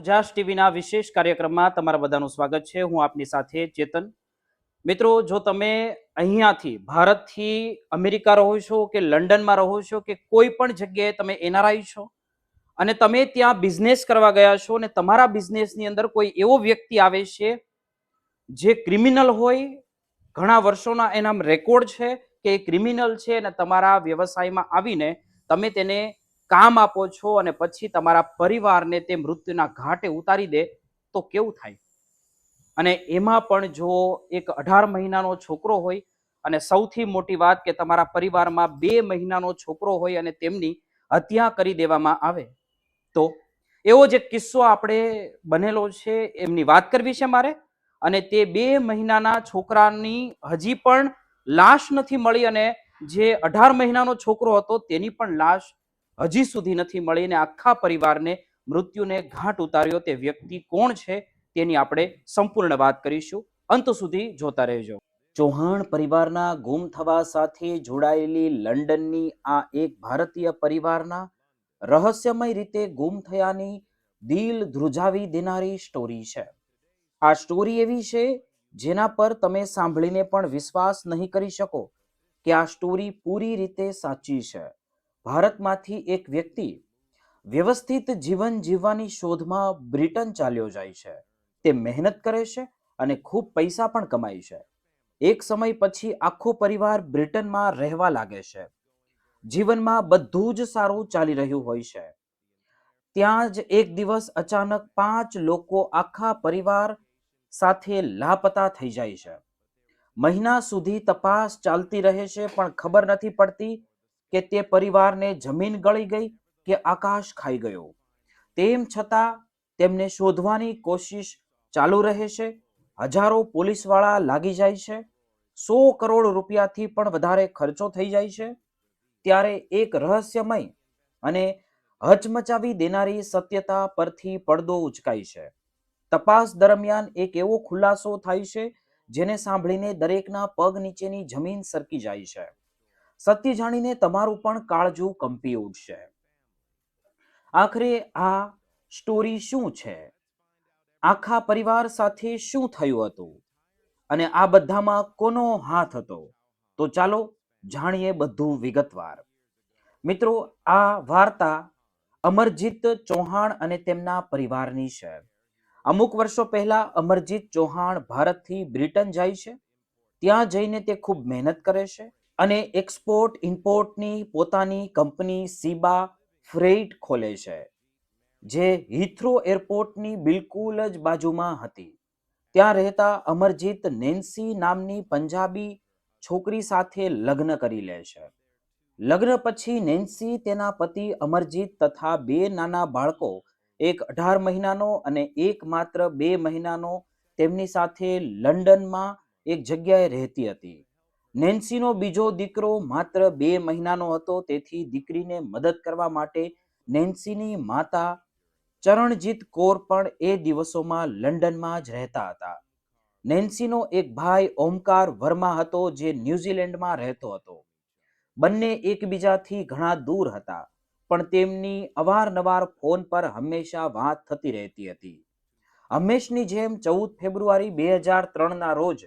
ઉજાસ ટીવીના વિશેષ કાર્યક્રમમાં તમારા બધાનું સ્વાગત છે. હું આપની સાથે ચેતન. મિત્રો, જો તમે અહીંયાથી, ભારતથી અમેરિકા રહો છો કે લંડનમાં રહો છો કે કોઈ પણ જગ્યાએ તમે એનઆરઆઈ છો અને તમે ત્યાં બિઝનેસ કરવા ગયા છો અને તમારા બિઝનેસની અંદર કોઈ એવો વ્યક્તિ આવે છે જે ક્રિમિનલ હોય, ઘણા વર્ષોના એના રેકોર્ડ છે કે એ ક્રિમિનલ છે અને તમારા વ્યવસાયમાં આવીને તમે તેને કામ આપો છો અને પછી તમારા પરિવારને તે મૃત્યુના ઘાટે ઉતારી દે, તો કેવું થાય? અને એમાં પણ જો એક અઢાર મહિનાનો છોકરો હોય, અને સૌથી મોટી વાત કે તમારા પરિવારમાં બે મહિનાનો છોકરો હોય અને તેમની હત્યા કરી દેવામાં આવે, તો એવો જે કિસ્સો આપણે બનેલો છે એમની વાત કરવી છે મારે. અને તે બે મહિનાના છોકરાની હજી પણ લાશ નથી મળી અને જે અઢાર મહિનાનો છોકરો હતો તેની પણ લાશ હજી સુધી નથી મળી અને આખા પરિવારને મૃત્યુને ઘાટ ઉતાર્યો તે વ્યક્તિ કોણ છે તેની આપણે સંપૂર્ણ વાત કરીશું. અંત સુધી જોતા રહેજો. ચૌહાણ પરિવારના ગુમ થવા સાથે જોડાયેલી લંડનની આ એક ભારતીય પરિવારના રહસ્યમય રીતે ગુમ થયાની દિલ ધ્રુજાવી દેનારી સ્ટોરી છે. આ સ્ટોરી એવી છે જેના પર તમે સાંભળીને પણ વિશ્વાસ નહીં કરી શકો કે આ સ્ટોરી પૂરી રીતે સાચી છે. ભારતમાંથી એક વ્યક્તિ વ્યવસ્થિત જીવન જીવવાની શોધમાં બ્રિટન ચાલ્યો જાય છે. તે મહેનત કરે છે અને ખૂબ પૈસા પણ કમાય છે. એક સમય પછી આખો પરિવાર બ્રિટનમાં રહેવા લાગે છે. જીવનમાં બધું જ સારું ચાલી રહ્યું હોય છે. ત્યાં જ એક દિવસ અચાનક પાંચ લોકો આખા પરિવાર સાથે લાપતા થઈ જાય છે. મહિના સુધી તપાસ ચાલતી રહે છે પણ ખબર નથી પડતી કે તે પરિવારને જમીન ગળી ગઈ કે આકાશ ખાઈ ગયો. તેમ છતાં તેમને શોધવાની કોશિશ ચાલુ રહે છે. હજારો પોલીસવાળા લાગી જાય છે. સો કરોડ રૂપિયાથી પણ વધારે ખર્ચો થઈ જાય છે. ત્યારે એક રહસ્યમય અને હચમચાવી દેનારી સત્યતા પરથી પડદો ઉચકાય છે. તપાસ દરમિયાન એક એવો ખુલાસો થાય છે, જેને સાંભળીને દરેકના પગ નીચેની જમીન સરકી જાય છે. સત્ય જાણીને તમારું પણ કાળજું કંપી ઉઠશે આખરે આ સ્ટોરી શું છે? આખા પરિવાર સાથે શું થયું હતું? અને આ બધામાં કોનો હાથ હતો? તો ચાલો જાણીએ બધું વિગતવાર. મિત્રો, આ વાર્તા અમરજીત ચૌહાણ અને તેમના પરિવારની છે. અમુક વર્ષો પહેલા અમરજીત ચૌહાણ ભારતથી બ્રિટન જાય છે. ત્યાં જઈને તે ખૂબ મહેનત કરે છે. અને એક્સપોર્ટ, ઇમ્પોર્ટની પોતાની કંપની સીબા ફ્રેઇટ ખોલે છે, જે હિથ્રો એરપોર્ટની બિલકુલ જ બાજુમાં હતી. ત્યાં રહેતા અમરજીત નેન્સી નામની પંજાબી છોકરી સાથે લગ્ન કરી લે છે. લગ્ન પછી નેન્સી તેના પતિ અમરજીત તથા બે નાના બાળકો, એક અઢાર મહિનાનો અને એક માત્ર બે મહિનાનો તેમની સાથે લંડનમાં એક જગ્યાએ રહેતી હતી. નેન્સીનો બીજો દીકરો માત્ર બે મહિનાનો હતો, તેથી દીકરીને મદદ કરવા માટે નેન્સીની માતા ચરણજીત કૌર પણ એ દિવસોમાં લંડનમાં જ રહેતા હતા. નેન્સીનો એક ભાઈ ઓમકાર વર્મા હતો, જે ન્યુઝીલેન્ડમાં રહેતો હતો. બંને એકબીજાથી ઘણા દૂર હતા, પણ તેમની અવારનવાર ફોન પર હંમેશા વાત થતી રહેતી હતી. હંમેશની જેમ ચૌદ ફેબ્રુઆરી બે હજાર ત્રણના રોજ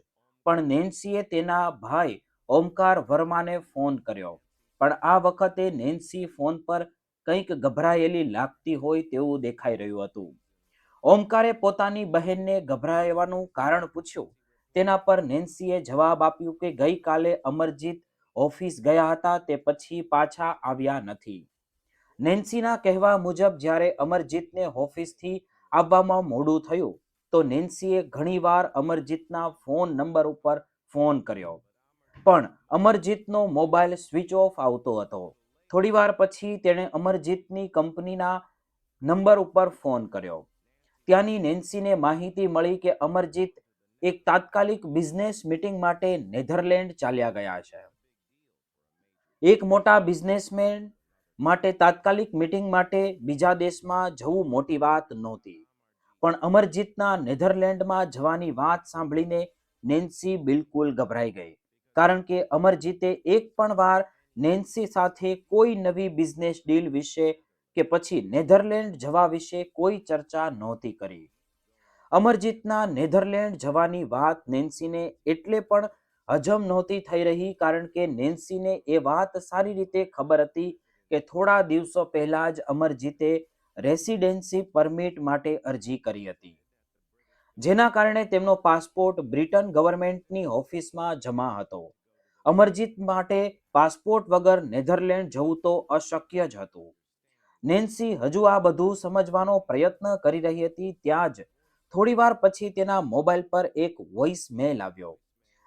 પણ નેન્સીએ તેના ભાઈ ઓમકાર વર્માને ફોન કર્યો. પણ આ વખતે નેન્સી ફોન પર કંઈક ગભરાયેલી લાગતી હોય તેવું દેખાઈ રહ્યું હતું. ઓમકારે પોતાની બહેનને ગભરાવાનું કારણ પૂછ્યું. તેના પર નેન્સીએ જવાબ આપ્યું કે ગઈકાલે અમરજીત ઓફિસ ગયા હતા તે પછી પાછા આવ્યા નથી. નેન્સીના કહેવા મુજબ જ્યારે અમરજીતને ઓફિસથી આવવામાં મોડું થયું તો નેન્સીએ ઘણીવાર અમરજીતના ફોન નંબર ઉપર ફોન કર્યો. પણ અમરજીતનો મોબાઈલ સ્વિચ ઓફ આવતો હતો. થોડીવાર પછી તેણે અમરજીતની કંપનીના નંબર ઉપર ફોન કર્યો. ત્યાંની નેન્સીને માહિતી મળી કે અમરજીત એક તાત્કાલિક બિઝનેસ મીટિંગ માટે નેધરલેન્ડ ચાલ્યા ગયા છે. એક મોટા બિઝનેસમેન માટે તાત્કાલિક મીટિંગ માટે બીજા દેશમાં જવું મોટી વાત નહોતી. પણ અમરજીતના નેધરલેન્ડમાં જવાની વાત સાંભળીને નેન્સી બિલકુલ ગભરાઈ ગઈ. કારણ કે અમરજીતે એક પણ વાર નેન્સી સાથે કોઈ નવી બિઝનેસ ડીલ વિશે કે પછી નેધરલેન્ડ જવા વિશે કોઈ ચર્ચા નહોતી કરી. અમરજીતના નેધરલેન્ડ જવાની વાત નેન્સીને એટલે પણ હજમ નહોતી થઈ રહી કારણ કે નેન્સીને એ વાત સારી રીતે ખબર હતી કે થોડા દિવસો પહેલા જ અમરજીતે રેસિડેન્સી પરમિટ માટે અરજી કરી હતી. જેના કારણે તેમનો પાસપોર્ટ બ્રિટન ગવર્મેન્ટની ઓફિસમાં જમા હતો. અમરજીત માટે પાસપોર્ટ વગર નેધરલેન્ડ જવું તો અશક્ય જ હતું. નેન્સી હજુ આ બધું સમજવાનો પ્રયત્ન કરી રહી હતી ત્યાં જ થોડીવાર પછી તેના મોબાઈલ પર એક વોઇસ મેલ આવ્યો.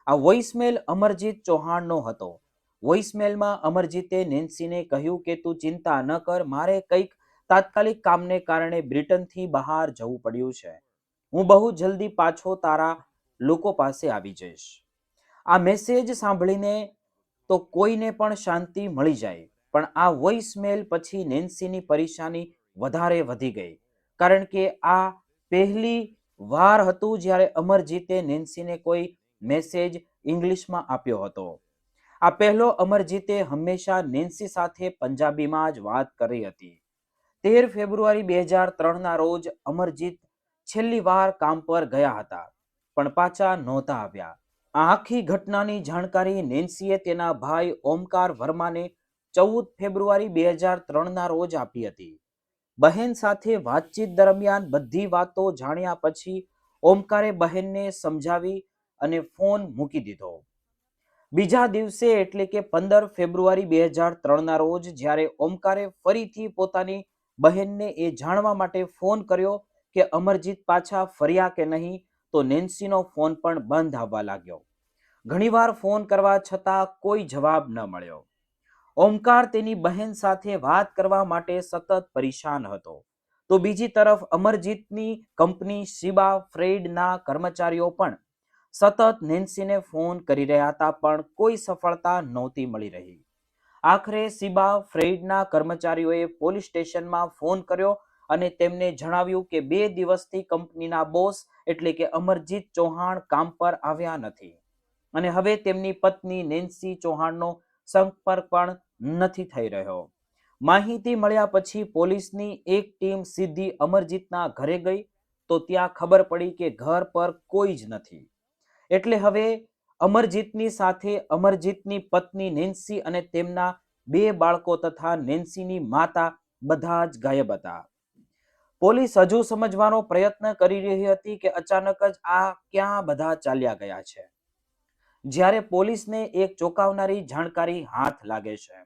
આ વોઇસમેલ અમરજીત ચૌહાણનો હતો. વોઇસમેલમાં અમરજીતે નેન્સીને કહ્યું કે, તું ચિંતા ન કર, મારે કંઈક તાત્કાલિક કામને કારણે બ્રિટનથી બહાર જવું પડ્યું છે. હું બહુ જલ્દી પાછો તારા લોકો પાસે આવી જઈશ. આ મેસેજ સાંભળીને તો કોઈને પણ શાંતિ મળી જાય, પણ આ વોઇસમેલ પછી નેન્સીની પરેશાની વધારે વધી ગઈ, કારણ કે આ પહેલી વાર હતું જ્યારે અમરજીતે નેન્સીને કોઈ મેસેજ ઇંગ્લિશમાં આપ્યો હતો. આ પહેલો અમરજીતે હંમેશા નેન્સી સાથે પંજાબીમાં જ વાત કરી હતી. તેર ફેબ્રુઆરી બે હજાર ત્રણના રોજ અમરજીત છેલ્લી વાર કામ પર ગયા હતા, પણ પાછા નહોતા આવ્યા. આ આખી ઘટનાની જાણકારી નેન્સીએ તેના ભાઈ ઓમકાર વર્માને ચૌદ ફેબ્રુઆરી બે હજાર ત્રણના રોજ આપી હતી. બહેન સાથે વાતચીત દરમિયાન બધી વાતો જાણ્યા પછી ઓમકારે બહેનને સમજાવી અને ફોન મૂકી દીધો. બીજા દિવસે એટલે કે પંદર ફેબ્રુઆરી બે હજાર ત્રણના રોજ જ્યારે ઓમકારે ફરીથી પોતાની બહેનને એ જાણવા માટે ફોન કર્યો કે અમરજીત પાછા ફર્યા કે નહીં તો નેન્સીનો ફોન પણ બંધ આવવા લાગ્યો. ઘણીવાર ફોન કરવા છતાં કોઈ જવાબ ન મળ્યો. ઓમકાર તેની બહેન સાથે વાત કરવા માટે સતત પરેશાન હતો. તો બીજી તરફ અમરજીતની કંપની શિબા ફ્રેડના કર્મચારીઓ પણ સતત નેન્સીને ફોન કરી રહ્યા હતા પણ કોઈ સફળતા નહોતી મળી રહી. આખરે સીબા ફ્રેડના કર્મચારીઓએ પોલીસ સ્ટેશનમાં ફોન કર્યો અને તેમને જણાવ્યું કે બે દિવસથી કંપનીના બોસ એટલે કે અમરજીત ચૌહાણ કામ પર આવ્યા નથી. અને હવે તેમની પત્ની નેન્સી ચૌહાણનો સંપર્ક પણ નથી થઈ રહ્યો. માહિતી મળ્યા પછી પોલીસની એક ટીમ સીધી અમરજીતના ઘરે ગઈ તો ત્યાં ખબર પડી કે ઘર પર કોઈ જ નથી. એટલે હવે અમરજીતની સાથે અમરજીતની પત્ની નેન્સી અને તેમના બે બાળકો તથા નેન્સીની માતા બધા જ ગાયબ હતા. પોલીસ હજુ સમજવાનો પ્રયત્ન કરી રહી હતી કે અચાનક જ આ ક્યાં બધા ચાલ્યા ગયા છે. જ્યારે પોલીસને એક ચોંકાવનારી જાણકારી હાથ લાગે છે.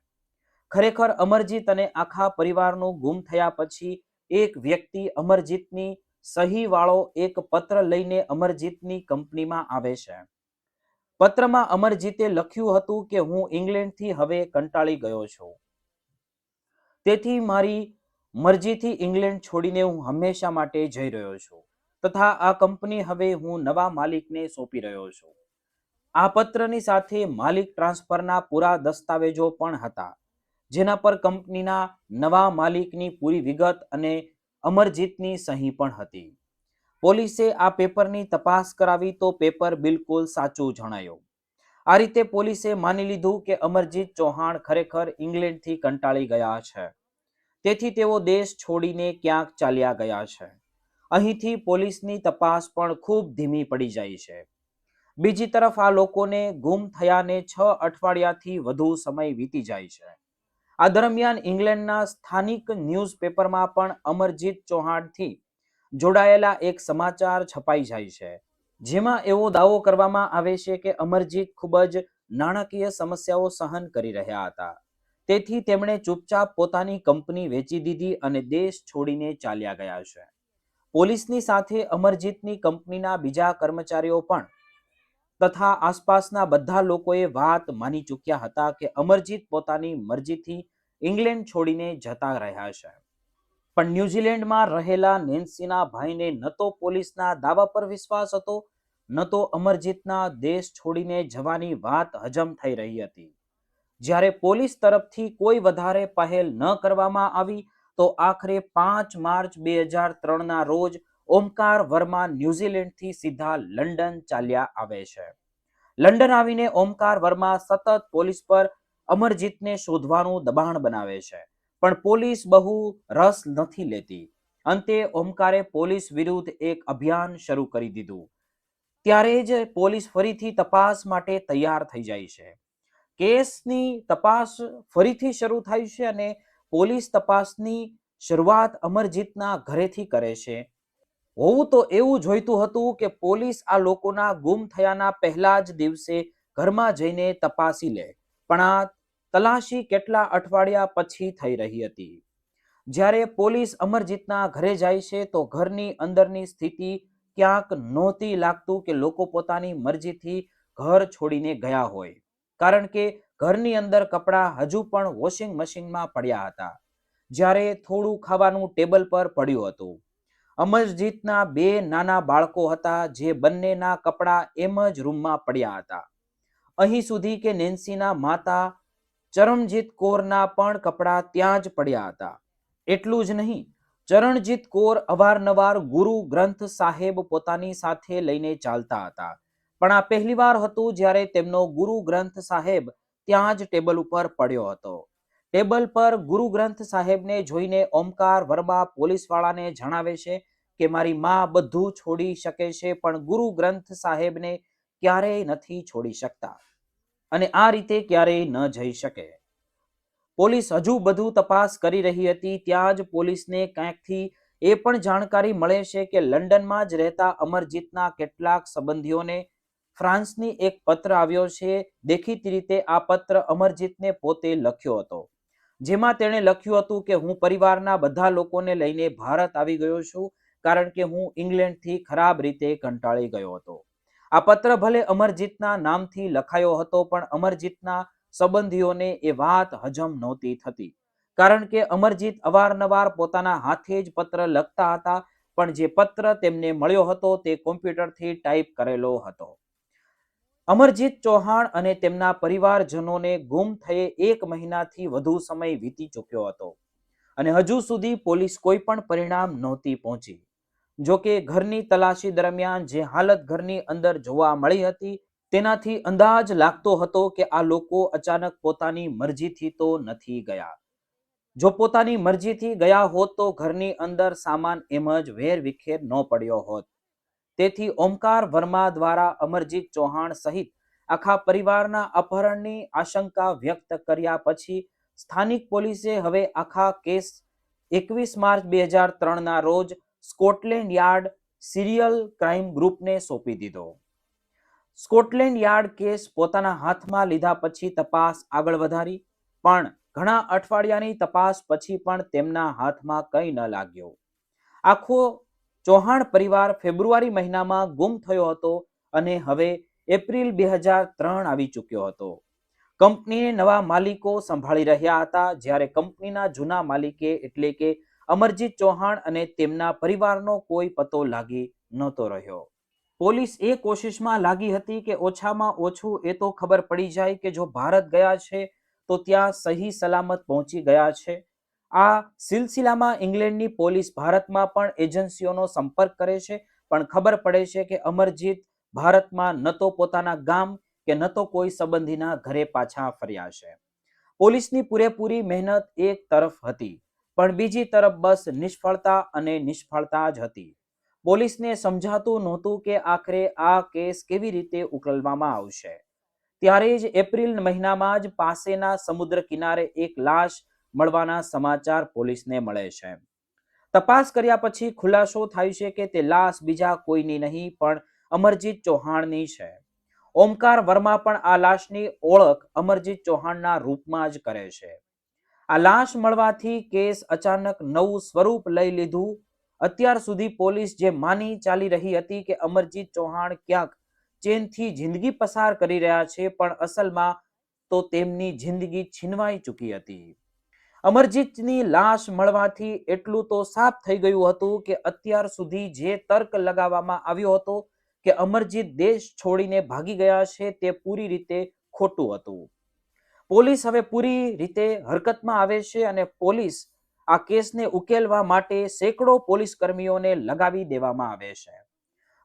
ખરેખર અમરજીત અને આખા પરિવારનું ગુમ થયા પછી એક વ્યક્તિ અમરજીતની સહી વાળો એક પત્ર લઈને અમરજીતની કંપનીમાં આવે છે. પત્રમાં અમરજીતે લખ્યું હતું કે હું ઇંગ્લેન્ડથી હવે કંટાળી ગયો છું. તેથી મારી મરજીથી ઇંગ્લેન્ડ છોડીને હું હંમેશા માટે જઈ રહ્યો છું તથા આ કંપની હવે હું નવા માલિકને સોંપી રહ્યો છું. આ પત્રની સાથે માલિક ટ્રાન્સફરના પૂરા દસ્તાવેજો પણ હતા, જેના પર કંપનીના નવા માલિકની પૂરી વિગત અને અમરજીતની સહી પણ હતી. પોલીસે આ પેપરની તપાસ કરાવી તો પેપર બિલકુલ સાચું જણાયું. આ રીતે પોલીસે માની લીધું કે અમરજીત ચૌહાણ ખરેખર ઇંગ્લેન્ડથી કંટાળી ગયા છે. તેથી તેઓ દેશ છોડીને ક્યાંક ચાલ્યા ગયા છે. અહીંથી પોલીસની તપાસ પણ ખૂબ ધીમી પડી જાય છે. બીજી તરફ આ લોકોને ગુમ થયાને છ અઠવાડિયાથી વધુ સમય વીતી જાય છે. આ દરમિયાન ઇંગ્લેન્ડના સ્થાનિક ન્યૂઝપેપરમાં પણ અમરજીત ચૌહાણથી જોડાયેલા એક સમાચાર છપાઈ જાય છે. જેમાં એવો દાવો કરવામાં આવે છે કે અમરજીત ખૂબ જ નાણાકીય સમસ્યાઓ સહન કરી રહ્યા હતા. તેથી તેમણે ચૂપચાપ પોતાની કંપની વેચી દીધી અને દેશ છોડીને ચાલ્યા ગયા છે. પોલીસની સાથે અમરજીતની કંપનીના બીજા કર્મચારીઓ પણ તથા આસપાસના બધા લોકોએ વાત માની ચૂક્યા હતા કે અમરજીત પોતાની મરજીથી ઇંગ્લેન્ડ છોડીને જતા રહ્યા છે. પણ ન્યુઝીલેન્ડમાં રહેલા નેન્સીના ભાઈને ન તો પોલીસના દાવા પર વિશ્વાસ હતો, ન તો અમરજીતના દેશ છોડીને જવાની વાત હજમ થઈ રહી હતી. જ્યારે પોલીસ તરફથી કોઈ વધારે પહેલ ન કરવામાં આવી, તો આખરે પાંચ માર્ચ બે હજાર ત્રણના રોજ ઓમકાર વર્મા ન્યુઝીલેન્ડથી સીધા લંડન ચાલ્યા આવે છે. લંડન આવીને ઓમકાર વર્મા સતત પોલીસ પર અમરજીતને શોધવાનું દબાણ બનાવે છે. પણ પોલીસ બહુ રસ નથી લેતી. અંતે ઓમકારે પોલીસ વિરુદ્ધ એક અભિયાન શરૂ કરી દીધું. ત્યારે જ પોલીસ ફરીથી તપાસ માટે તૈયાર થઈ જાય છે. કેસની તપાસ ફરીથી શરૂ થાય છે અને પોલીસ તપાસની શરૂઆત અમરજીતના ઘરેથી કરે છે. હોવું તો એવું જોઈતું હતું કે પોલીસ આ લોકોના ગુમ થયાના પહેલા જ દિવસે ઘરમાં જઈને તપાસી લે. પણ આ તલાશી કેટલા અઠવાડિયા પછી થઈ રહી હતી? જ્યારે પોલીસ અમરજીતના ઘરે જાય છે, તો ઘરની અંદરની સ્થિતિ ક્યાંક નહોતી લાગતું કે લોકો પોતાની મરજીથી ઘર છોડીને ગયા હોય. કારણ કે ઘરની અંદર કપડાં હજુ પણ વોશિંગ મશીનમાં પડ્યા હતા. જ્યારે થોડું ખાવાનું ટેબલ પર પડ્યું હતું. અમરજીતના બે નાના બાળકો હતા, જે બંનેના કપડાં એમ જ રૂમમાં પડ્યા હતા. અહીં સુધી કે નેન્સીના માતા ચરણજીત કોરના પણ કપડાં ત્યાં જ પડ્યા હતા. એટલું જ નહીં, ચરણજીત કૌર અવારનવાર ગુરુ ગ્રંથ સાહેબ પોતાની સાથે લઈને ચાલતા હતા. પણ આ પહેલીવાર હતું જ્યારે તેમનો ગુરુ ગ્રંથ સાહેબ ત્યાં જ ટેબલ ઉપર પડ્યો હતો. ટેબલ પર ગુરુ ગ્રંથ સાહેબને જોઈને ઓમકાર વર્મા પોલીસવાળાને જણાવે છે કે, મારી માં બધું છોડી શકે છે, પણ ગુરુ ગ્રંથ સાહેબને ક્યારેય નથી છોડી શકતા. અને આ રીતે ક્યારેય ન જઈ શકે. પોલીસ હજુ બધું તપાસ કરી રહી હતી, ત્યાં જ પોલીસને ક્યાંકથી એ પણ જાણકારી મળે છે કે લંડનમાં જ રહેતા અમરજીતના કેટલાક સંબંધીઓને ફ્રાન્સની એક પત્ર આવ્યો છે, દેખીતી રીતે આ પત્ર અમરજીતને પોતે લખ્યો હતો. જેમાં તેણે લખ્યું હતું કે, હું પરિવારના બધા લોકોને લઈને ભારત આવી ગયો છું, કારણ કે હું ઇંગ્લેન્ડથી ખરાબ રીતે કંટાળી ગયો હતો. આ પત્ર ભલે અમરજીતના નામથી લખાયો હતો, પણ અમરજીતના સંબંધીઓને એ વાત હજમ નહોતી થતી. કારણ કે અમરજીત અવારનવાર પોતાના હાથે જ પત્ર લખતા હતા, પણ જે પત્ર તેમને મળ્યો હતો તે કોમ્પ્યુટરથી ટાઈપ કરેલો હતો. અમરજીત ચૌહાણ અને તેમના પરિવારજનોને ગુમ થયે એક મહિનાથી વધુ સમય વીતી ચૂક્યો હતો. અને હજુ સુધી પોલીસ કોઈ પણ પરિણામ નહોતી પહોંચી. જો કે ઘરની તલાશી દરમિયાન જે હાલત ઘરની અંદર જોવા મળી હતી, તેનાથી અંદાજ લાગતો હતો કે આ લોકો અચાનક પોતાની મરજીથી તો નથી ગયા. જો પોતાની મરજીથી ગયા હોત તો ઘરની અંદર સામાન એમ જ વેર વિખેર ન પડ્યો હોત. તેથી ઓમકાર વર્મા દ્વારા અમરજીત ચૌહાણ સહિત આખા પરિવારના અપહરણની આશંકા વ્યક્ત કર્યા પછી સ્થાનિક પોલીસે હવે આખા કેસ એકવીસ માર્ચ બે હજાર ત્રણના રોજ સ્કોટલેન્ડ યાર્ડ સિરિયલ ક્રાઇમ ગ્રુપને સોંપી દીધો. સ્કોટલેન્ડ યાર્ડ કેસ પોતાના હાથમાં લીધા પછી તપાસ આગળ વધારી, પણ ઘણા અઠવાડિયાની તપાસ પછી પણ તેમના હાથમાં કંઈ ન લાગ્યો. આખો ચૌહાણ પરિવાર ફેબ્રુઆરી મહિનામાં ગુમ થયો હતો અને હવે એપ્રિલ બે હજાર ત્રણ આવી ચૂક્યો હતો. કંપનીને નવા માલિકો સંભાળી રહ્યા હતા, જ્યારે કંપનીના જૂના માલિકે એટલે કે અમરજીત ચૌહાણ અને તેમના પરિવારનો કોઈ પતો લાગી નહોતો રહ્યો. પોલીસ એ કોશિશમાં લાગી હતી કે ઓછામાં ઓછું એ તો ખબર પડી જાય કે જો ભારત ગયા છે તો ત્યાં સહી સલામત પહોંચી ગયા છે. આ સિલસિલામાં ઇંગ્લેન્ડની પોલીસ ભારતમાં પણ એજન્સીઓનો સંપર્ક કરે છે, પણ ખબર પડે છે કે અમરજીત ભારતમાં ન તો પોતાના ગામ કે ન તો કોઈ સંબંધીના ઘરે પાછા ફર્યા છે. પોલીસની પૂરેપૂરી મહેનત એક તરફ હતી. પણ બીજી તરફ બસ નિષ્ફળતા અને નિષ્ફળતા જ હતી. પોલીસને સમજાતું નહોતું કે આખરે આ કેસ કેવી રીતે ઉકેલવામાં આવશે. ત્યારે જ એપ્રિલ મહિનામાં જ પાસેના સમુદ્ર કિનારે એક લાશ મળવાના સમાચાર પોલીસને મળે છે. તપાસ કર્યા પછી ખુલાસો થાય છે કે તે લાશ બીજા કોઈની નહીં, પણ અમરજીત ચૌહાણની છે. ઓમકાર વર્મા પણ આ લાશની ઓળખ અમરજીત ચૌહાણના રૂપમાં જ કરે છે. આ લાશ મળવાથી કેસ અચાનક નવું સ્વરૂપ લઈ લીધું. અત્યાર સુધી પોલીસ જે માની ચાલી રહી હતી કે અમરજીત ચૌહાણ ક્યાંક ચેનથી જિંદગી પસાર કરી રહ્યા છે, પણ અસલમાં તો તેમની જિંદગી છીનવાઈ ચૂકી હતી. અમરજીતની લાશ મળવાથી એટલું તો સાફ થઈ ગયું હતું કે અત્યાર સુધી જે તર્ક લગાવવામાં આવ્યો હતો કે અમરજીત દેશ છોડીને ભાગી ગયા છે તે પૂરી રીતે ખોટું હતું. પોલીસ હવે પૂરી રીતે હરકતમાં આવે છે અને પોલીસ આ કેસને ઉકેલવા માટે સેંકડો પોલીસ કર્મીઓને લગાવી દેવામાં આવે છે.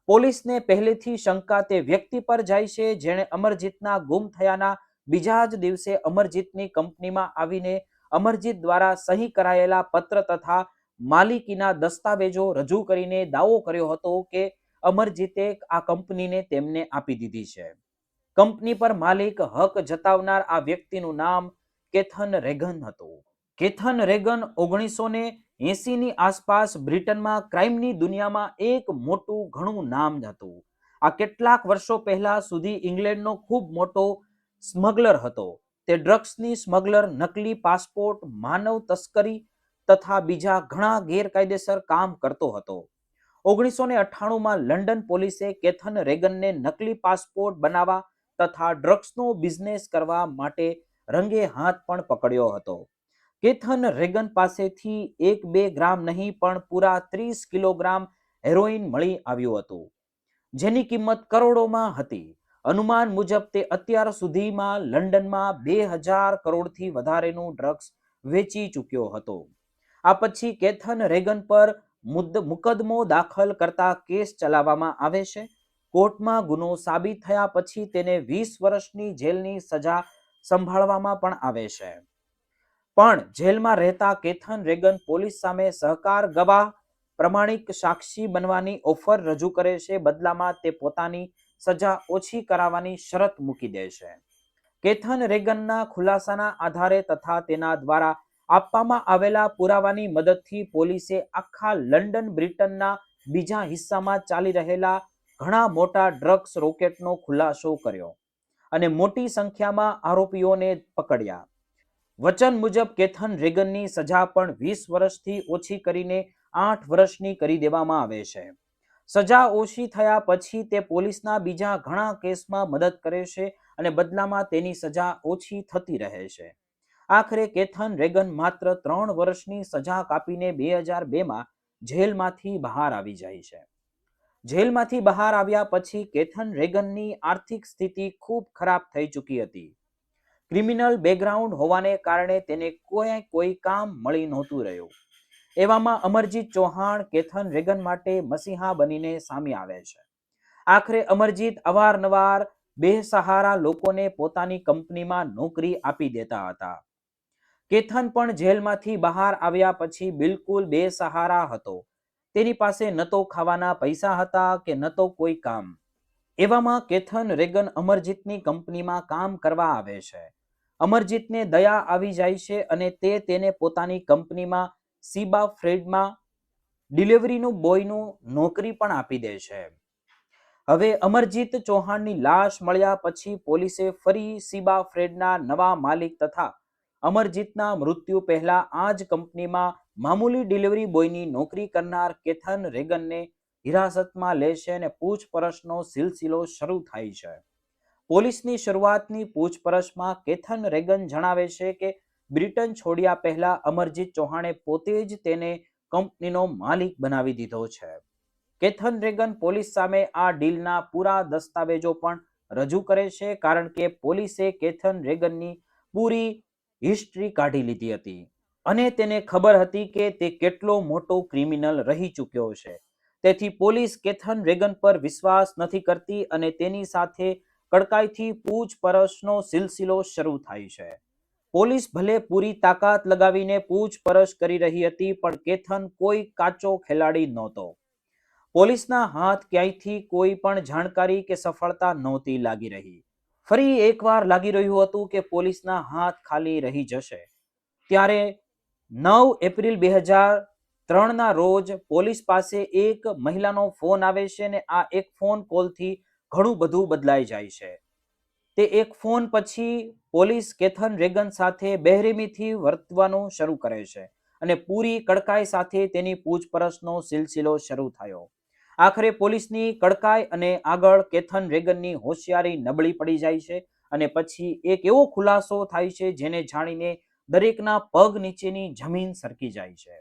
પોલીસને પહેલેથી શંકા તે વ્યક્તિ પર જાય છે જેણે અમરજીતના ગુમ થયાના બીજા જ દિવસે અમરજીતની કંપનીમાં આવીને અમરજીત દ્વારા સહી કરાયેલા પત્ર તથા માલિકીના દસ્તાવેજો રજૂ કરીને દાવો કર્યો હતો કે અમરજીતે આ કંપનીને તેમને આપી દીધી છે. કંપની પર માલિક હક જતાવનાર આ વ્યક્તિનું નામ કેથન રેગન હતું. કેથન રેગન ઓગણીસો ને એસીની આસપાસ બ્રિટનમાં ક્રાઇમની દુનિયામાં એક મોટું ઘણું નામ હતું. આ કેટલાક વર્ષો પહેલા સુધી ઇંગ્લેન્ડનો ખૂબ મોટો સ્મગલર હતો. તે ડ્રગ્સની સ્મગલર, નકલી પાસપોર્ટ, માનવ તસ્કરી તથા બીજા ઘણા ગેરકાયદેસર કામ કરતો હતો. ઓગણીસો ને અઠ્ઠાણુંમાં લંડન પોલીસે કેથન રેગનને નકલી પાસપોર્ટ બનાવવા તથા ડ્રગ્સનો બિઝનેસ કરવા માટે રંગે હાથ પણ પકડ્યો હતો. કેથન રેગન પાસેથી એક બે ગ્રામ નહીં, પણ પૂરા ત્રીસ કિલોગ્રામ હેરોઇન મળી આવ્યું હતું, જેની કિંમત કરોડોમાં હતી. અનુમાન મુજબ તે અત્યાર સુધીમાં લંડનમાં બે હજાર કરોડથી વધારેનું ડ્રગ્સ વેચી ચૂક્યો હતો. આ પછી કેથન રેગન પર મુદ્દ મુકદમો દાખલ કરતા કેસ ચલાવવામાં આવે છે? કોર્ટમાં ગુનો સાબિત થયા પછી તેને વીસ વર્ષની જેલની સજા સંભાળવામાં પણ આવે છે. પણ જેલમાં રહેતા કેથન રેગન પોલીસ સામે સહકાર ગવાહ પ્રમાણિક સાક્ષી બનવાની ઓફર રજૂ કરે છે બદલામાં તે પોતાની સજા ઓછી કરાવવાની શરત મૂકી દે છે. કેથન રેગનના ખુલાસાના આધારે તથા તેના દ્વારા આપવામાં આવેલા પુરાવાની મદદથી પોલીસે આખા લંડન, બ્રિટનના બીજા હિસ્સામાં ચાલી રહેલા ઘણા મોટા ડ્રગ્સ રોકેટનો ખુલાસો કર્યો અને મોટી સંખ્યામાં આરોપીઓને પકડ્યા. વચન મુજબ કેથન રેગનની સજા પણ વીસ વર્ષથી ઓછી કરીને આઠ વર્ષની કરી દેવામાં આવે છે. સજા ઓછી થયા પછી તે પોલીસના બીજા ઘણા કેસમાં મદદ કરે છે અને બદલામાં તેની સજા ઓછી થતી રહે છે. આખરે કેથન રેગન માત્ર ત્રણ વર્ષની સજા કાપીને બે હજાર બેમાં જેલમાંથી બહાર આવી જાય છે. જેલમાંથી બહાર આવ્યા પછી કેથન રેગનની આર્થિક સ્થિતિ ખૂબ ખરાબ થઈ ચૂકી હતી. ક્રિમિનલ બેકગ્રાઉન્ડ હોવાને કારણે તેને કોઈ કોઈ કામ મળી નહોતું રહ્યું. એવામાં અમરજીત ચૌહાણ કેથન રેગન માટે મસીહા બનીને સામે આવે છે. આખરે અમરજીત અવારનવાર બેસહારા લોકોને પોતાની કંપનીમાં નોકરી આપી દેતા હતા. કેથન પણ જેલમાંથી બહાર આવ્યા પછી બિલકુલ બેસહારા હતો. તેની પાસે ન તો ખાવાના પૈસા હતા કે ન તો કોઈ કામ. એવામાં કેથન રેગન અમરજીતની કંપનીમાં કામ કરવા આવે છે. અમરજીતને દયા આવી જાય છે અને તે તેને પોતાની કંપનીમાં સીબા ફ્રેડમાં ડિલિવરીનું બોયનું નોકરી પણ આપી દે છે. હવે અમરજીત ચૌહાણની લાશ મળ્યા પછી પોલીસે ફરી સીબા ફ્રેડના નવા માલિક તથા અમરજીતના મૃત્યુ પહેલા આ જ કંપનીમાં મામૂલી ડિલિવરી બોયની નોકરી કરનાર કેથન રેગનને હિરાસતમાં લે છે અને પૂછપરછનો સિલસિલો શરૂ થાય છે. પોલીસની શરૂઆતની પૂછપરછમાં કેથન રેગન જણાવે છે કે બ્રિટન છોડ્યા પહેલા અમરજીત ચૌહાણે પોતે જ તેને કંપનીનો માલિક બનાવી દીધો છે. કેથન રેગન પોલીસ સામે આ ડીલના પૂરા દસ્તાવેજો પણ રજૂ કરે છે કારણ કે પોલીસે કેથન રેગનની પૂરી હિસ્ટ્રી કાઢી લીધી હતી. અને તેને ખબર હતી કે તે કેટલો મોટો ક્રિમિનલ રહી ચૂક્યો છે. તેથી પોલીસ કેથન રેગન પર વિશ્વાસ નથી કરતી અને તેની સાથે કડકાઈથી પૂછપરછનો સિલસિલો શરૂ થાય છે. પોલીસ ભલે પૂરી તાકાત લગાવીને પૂછપરછ કરી રહી હતી, પણ કેથન કોઈ કાચો ખેલાડી નહોતો. પોલીસના હાથ ક્યાંયથી કોઈ પણ જાણકારી કે સફળતા નહોતી લાગી રહી. ફરી એકવાર લાગી રહ્યું હતું કે પોલીસના હાથ ખાલી રહી જશે. ત્યારે નવ એપ્રિલ બે હજાર ત્રણના રોજ પોલીસ પાસે એક મહિલાનો ફોન આવે છે અને આ એક ફોન કોલથી ઘણું બધું બદલાઈ જાય છે. તે એક ફોન પછી પોલીસ કેથન રેગન સાથે બહેરેમીથી વર્તવાનું શરૂ કરે છે અને પૂરી કડકાઈ સાથે તેની પૂછપરછનો સિલસિલો શરૂ થયો. આખરે પોલીસની કડકાઈ અને આગળ કેથન રેગનની હોશિયારી નબળી પડી જાય છે અને પછી એક એવો ખુલાસો થાય છે જેને જાણીને દરેકના પગ નીચેની જમીન સરકી જાય છે.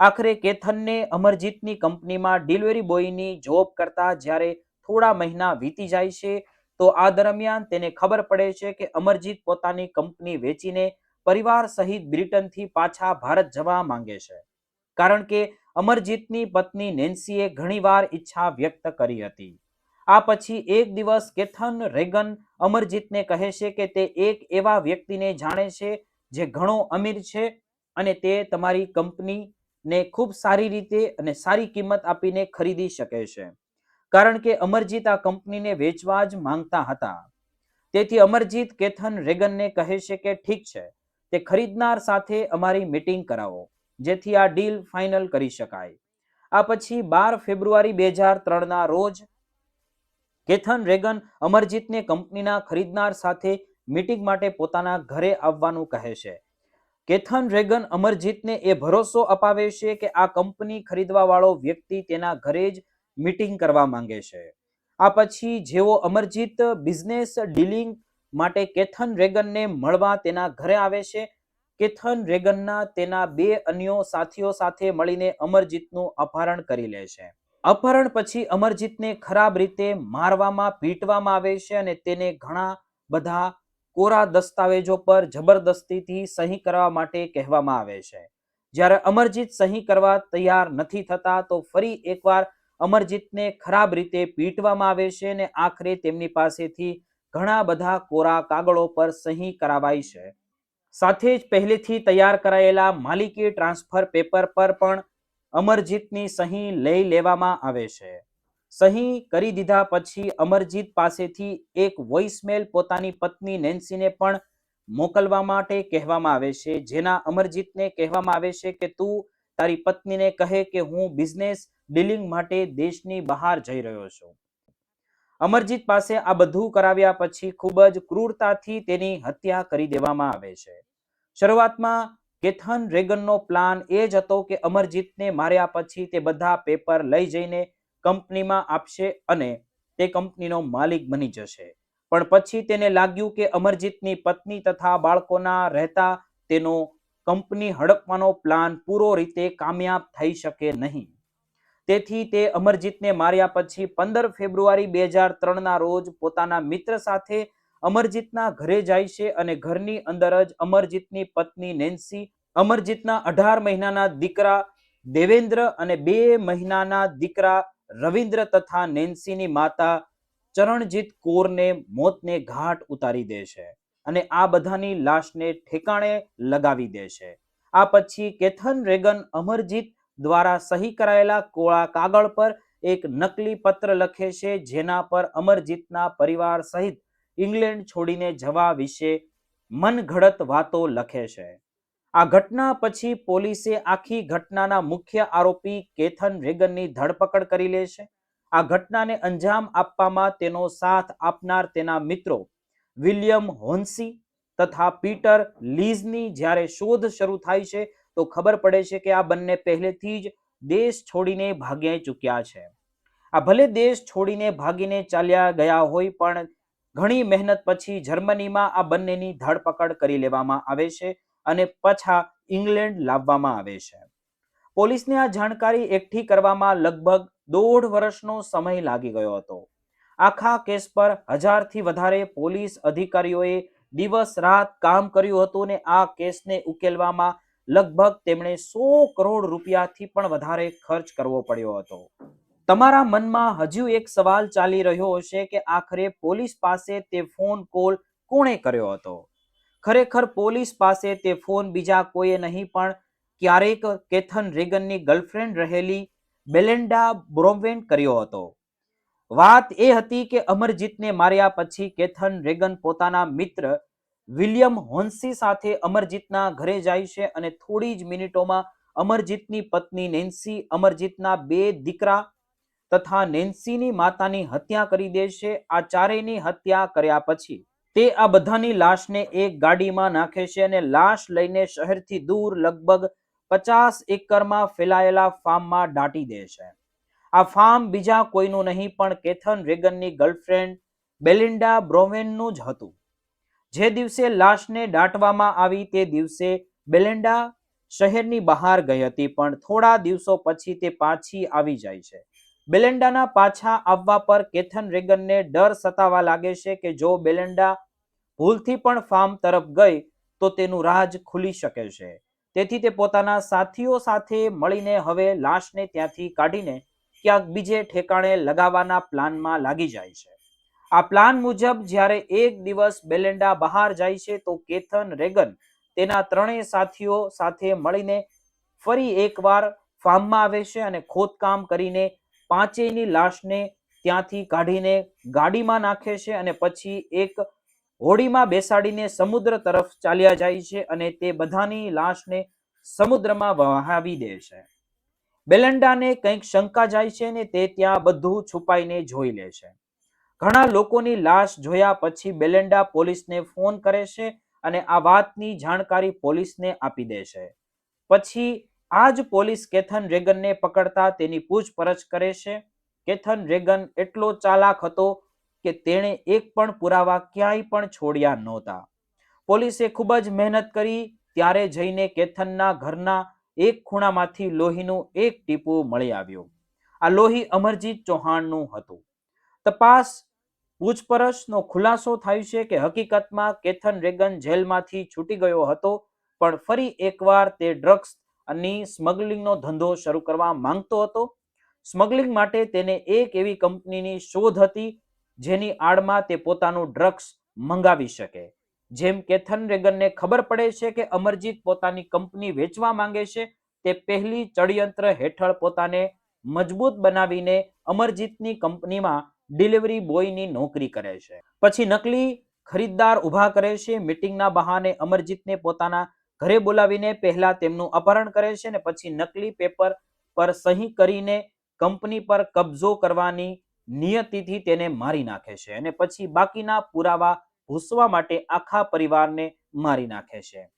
આખરે કેથનને અમરજીતની કંપનીમાં ડિલિવરી બોયની જોબ કરતા જ્યારે થોડા મહિના વીતી જાય છે, તો આ દરમિયાન તેને ખબર પડે છે કે અમરજીત પોતાની કંપની વેચીને પરિવાર સહિત બ્રિટનથી પાછા ભારત જવા માંગે છે. કારણ કે અમરજીતની પત્ની નેન્સીએ ઘણીવાર ઈચ્છા વ્યક્ત કરી હતી. આ પછી એક દિવસ કેથન રેગન અમરજીતને કહે છે કે તે એક એવા વ્યક્તિને જાણે છે જે ઘણો અમીર છે અને તે તમારી કંપનીને ખૂબ સારી રીતે અને સારી કિંમત આપીને ખરીદી શકે છે. કારણ કે અમરજીત આ કંપનીને વેચવા જ માંગતા હતા. તેથી અમરજીત કેથન રેગનને કહે છે કે ઠીક છે, તે ખરીદનાર સાથે અમારી મીટિંગ કરાવો. જેથી આ ડીલ ફાઇનલ કરી શકાય. આ પછી બાર ફેબ્રુઆરી બે હજાર ત્રણના રોજ કેથન રેગન અમરજીતને કંપનીના ખરીદનાર સાથે મીટિંગ માટે પોતાના ઘરે આવવાનું કહે છે. કેથન રેગન અમરજીતને એ ભરોસો અપાવે છે કે આ કંપની ખરીદવાવાળો વ્યક્તિ તેના ઘરે જ મીટિંગ કરવા માંગે છે. આ પછી જેવો અમરજીત બિઝનેસ ડીલિંગ માટે કેથન રેગનને મળવા તેના ઘરે આવે છે કેથન રેગનના તેના બે અન્યો સાથીઓ સાથે મળીને અમરજીતનું અપહરણ કરી લે છે. અપહરણ પછી અમરજીતને ખરાબ રીતે મારવામાં, પીટવામાં આવે છે અને તેને ઘણા બધા કોરા દસ્તાવેજો પર જબરદસ્તીથી સહી કરવા માટે કહેવામાં આવે છે. જ્યારે અમરજીત સહી કરવા તૈયાર નથી થતા, તો ફરી એકવાર અમરજીતને ખરાબ રીતે પીટવામાં આવે છે અને આખરે તેમની પાસેથી ઘણા બધા કોરા કાગળો પર સહી કરાવાય છે. સાથે જ પહેલેથી તૈયાર કરાયેલા માલિકી ટ્રાન્સફર પેપર પર પણ અમરજીતની સહી લઈ લેવામાં આવે છે. સહી કરી દીધા પછી અમરજીત પાસેથી એક વોઇસમેલ પોતાની પત્ની નેન્સીને પણ મોકલવા માટે કહેવામાં આવે છે. જેના અમરજીતને કહેવામાં આવે છે કે, તું તારી પત્નીને કહે કે હું બિઝનેસ ડીલિંગ માટે દેશની બહાર જઈ રહ્યો છું. અમરજીત પાસે આ બધું કરાવ્યા પછી ખૂબ જ ક્રૂરતાથી તેની હત્યા કરી દેવામાં આવે છે. શરૂઆતમાં કેથન રેગનનો પ્લાન એ જ હતો કે અમરજીતને માર્યા પછી તે બધા પેપર લઈ જઈને કંપનીમાં આપશે અને તે કંપનીનો માલિક બની જશે. પણ પછી તેને લાગ્યું કે અમરજીતની પત્ની તથા બાળકોના રહેતા તેનો કંપની હડપવાનો પ્લાન પૂરો રીતે કામયાબ થઈ શકે નહીં. તેથી તે અમરજીતને માર્યા પછી પંદર ફેબ્રુઆરી બે હજાર ત્રણના રોજ પોતાના મિત્ર સાથે અમરજીતના ઘરે જાય છે અને ઘરની અંદર જ અમરજીતની પત્ની નેન્સી અમરજીતના અઢાર મહિનાના દીકરા દેવેન્દ્ર અને બે મહિનાના દીકરા રવિન્દ્ર તથા નેન્સીની માતા ચરણજીત કૌરને મોતને ઘાટ ઉતારી દે છે અને આ બધાની લાશને ઠેકાણે લગાવી દે છે. આ પછી કેથન રેગન અમરજીત દ્વારા સહી કરાયેલા કોળા કાગળ પર એક નકલી પત્ર લખે છે, જેના પર અમરજીતના પરિવાર સહિત ઇંગ્લેન્ડ છોડીને જવા વિશે મનઘડત વાતો લખે છે. આ ઘટના પછી પોલીસે આખી ઘટનાના મુખ્ય આરોપી કેથન રેગનની ધરપકડ કરી લે છે. આ ઘટનાને અંજામ આપવામાં તેનો સાથ આપનાર તેના મિત્રો વિલિયમ હોન્સી તથા પીટર લીઝની જ્યારે શોધ શરૂ થાય છે તો ખબર પડે છે કે આ બંને પહેલેથી જ દેશ છોડીને ભાગ્યા ચૂક્યા છે. આ ભલે દેશ છોડીને ભાગીને ચાલ્યા ગયા હોય, પણ ઘણી મહેનત પછી જર્મનીમાં આ બંનેની ધરપકડ કરી લેવામાં આવે છે અને પાછા ઇંગ્લેન્ડ લાવવામાં આવે છે. પોલીસને આ જાણકારી એકઠી કરવામાં લગભગ દોઢ વર્ષનો સમય લાગી ગયો હતો. આખા કેસ પર હજારથી વધારે પોલીસ અધિકારીઓએ દિવસ રાત કામ કર્યું હતું ને આ કેસને ઉકેલવામાં લગભગ તેમણે સો કરોડ રૂપિયાથી પણ વધારે ખર્ચ કરવો પડ્યો હતો. તમારા મનમાં હજુ એક સવાલ ચાલી રહ્યો હશે કે આખરે પોલીસ પાસે તે ફોન કોલ કોણે કર્યો હતો? ખરેખર પોલીસ પાસે તે ફોન બીજા કોઈએ નહીં, પણ ક્યારેક કેથન રેગનની ગર્લફ્રેન્ડ રહેલી બેલેન્ડા બ્રોવેન કર્યો હતો. વાત એ હતી કે અમરજીતને માર્યા પછી કેથન રેગન પોતાના મિત્ર વિલિયમ હોન્સી સાથે અમરજીતના ઘરે જાય છે અને થોડી જ મિનિટોમાં અમરજીતની પત્ની નેન્સી અમરજીતના બે દીકરા તથા નેન્સીની માતાની હત્યા કરી દે છે. આ ચારેયની હત્યા કર્યા પછી તે આ બધાની લાશને એક ગાડીમાં નાખે છે અને લાશ લઈને શહેરથી દૂર લગભગ પચાસ એકરમાં ફેલાયેલા ફાર્મમાં દાટી દે છે. આ ફાર્મ બીજા કોઈનું નહીં પણ કેથન રેગનની ગર્લફ્રેન્ડ બેલિન્ડા બ્રોવેનનું જ હતું. જે દિવસે લાશને દાટવામાં આવી તે દિવસે બેલેન્ડા શહેરની બહાર ગઈ હતી, પણ થોડા દિવસો પછી તે પાછી આવી જાય છે. બેલેન્ડાના પાછા આવવા પર કેથન રેગનને ડર સતાવા લાગે છે કે જો બેલેન્ડા ભૂલથી પણ ફાર્મ તરફ ગઈ, તો તેનું રાજ ખુલી શકે છે. તેથી તે પોતાના સાથીઓ સાથે મળીને હવે લાશને ત્યાંથી કાઢીને ક્યાંક બીજે ઠેકાણે લગાવવાના પ્લાનમાં લાગી જાય છે. આ પ્લાન મુજબ જ્યારે એક દિવસ બેલેન્ડા બહાર જાય છે, તો કેથન રેગન તેના ત્રણેય સાથીઓ સાથે મળીને ફરી એકવાર ફાર્મમાં આવે છે અને ખોદકામ કરીને પાંચેયની લાશને ત્યાંથી કાઢીને ગાડીમાં નાખે છે અને પછી એક હોડીમાં બેસાડીને સમુદ્ર તરફ ચાલ્યા જાય છે અને તે બધાની લાશને સમુદ્રમાં વહાવી દે છે. બેલેન્ડાને કંઈક શંકા જાય છે ને તે ત્યાં બધું છુપાઈને જોઈ લે છે. ઘણા લોકોની લાશ જોયા પછી બેલેન્ડા પોલીસને ફોન કરે છે અને આ વાતની જાણકારી પોલીસને આપી દે છે. પછી આ જ પોલીસ કેથન રેગનને પકડતા તેની પૂછપરછ કરે છે. કેથન રેગન એટલો ચાલાક હતો કે તેણે એક પણ પુરાવા ક્યાંય પણ છોડ્યા નહોતા. પોલીસે ખૂબ જ મહેનત કરી, ત્યારે જઈને કેથનના ઘરના એક ખૂણામાંથી લોહીનું એક ટીપું મળી આવ્યું. આ લોહી અમરજીત ચૌહાણનું હતું. તપાસ, પૂછપરછનો ખુલાસો થાય છે કે હકીકતમાં કેથન રેગન જેલમાંથી છૂટી ગયો હતો, પણ ફરી એકવાર તે ડ્રગ્સ અને સ્મગલિંગનો ધંધો શરૂ કરવા માંગતો હતો. સ્મગલિંગ માટે તેને એક એવી કંપનીની શોધ હતી, જેની આડમાં તે પોતાનું ડ્રગ્સ મંગાવી શકે. જેમ કેથન રેગનને ખબર પડે છે કે અમરજીત પોતાની કંપની વેચવા માંગે છે, તે પહેલી ચડયંત્ર હેઠળ પોતાને મજબૂત બનાવીને અમરજીતની કંપનીમાં ડિલિવરી બોયની નોકરી કરે છે. પછી નકલી ખરીદદાર ઊભા કરે છે, મીટિંગના બહાને અમરજીતને પોતાના ઘરે બોલાવીને પહેલા તેમનું અપહરણ કરે છે ને પછી નકલી પેપર પર સહી કરીને કંપની પર કબજો કરવાની નિયતિથી તેને મારી નાખે છે અને પછી બાકીના પુરાવા ભૂસવા માટે આખા પરિવારને મારી નાખે છે.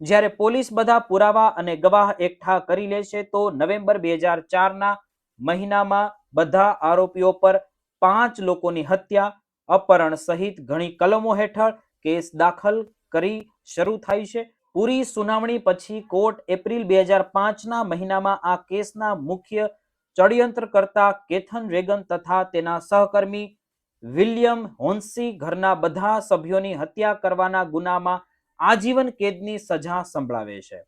જ્યારે પોલીસ બધા પુરાવા અને ગવાહ એકઠા કરી લે છે તો નવેમ્બર બે હજાર ચારના મહિનામાં બધા આરોપીઓ પર પાંચ લોકોની હત્યા, અપહરણ સહિત ઘણી કલમો હેઠળ કેસ દાખલ કરી શરૂ થાય છે. પૂરી સુનાવણી પછી કોર્ટ એપ્રિલ બે હજાર પાંચના મહિનામાં આ કેસના મુખ્ય ચડયંત્રકર્તા કેથન રેગન તથા તેના સહકર્મી વિલિયમ હોન્સી ઘરના બધા સભ્યોની હત્યા કરવાના ગુનામાં આજીવન કેદની સજા સંભળાવે છે.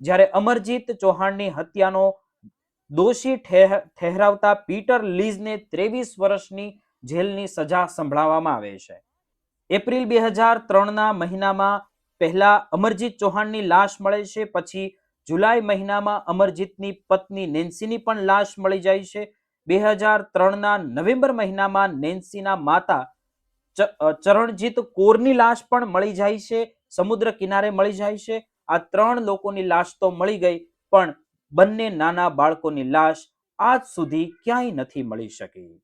જ્યારે અમરજીત ચૌહાણની હત્યાનો દોષી ઠેહ- ઠહેરાવતા પીટર લીઝને ત્રેવીસ વર્ષની જેલની સજા સંભળાવવામાં આવે છે. એપ્રિલ બે હજાર ત્રણના મહિનામાં પહેલા અમરજીત ચૌહાણની લાશ મળે છે, પછી જુલાઈ મહિનામાં અમરજીતની પત્ની નેન્સીની પણ લાશ મળી જાય છે. બે હજાર ત્રણના નવેમ્બર મહિનામાં નેન્સીના માતા ચરણજીત કોરની લાશ પણ મળી જાય છે, સમુદ્ર કિનારે મળી જાય છે. આ ત્રણ લોકોની લાશ તો મળી ગઈ, પણ બંને નાના બાળકોની લાશ આજ સુધી ક્યાંય નથી મળી શકી.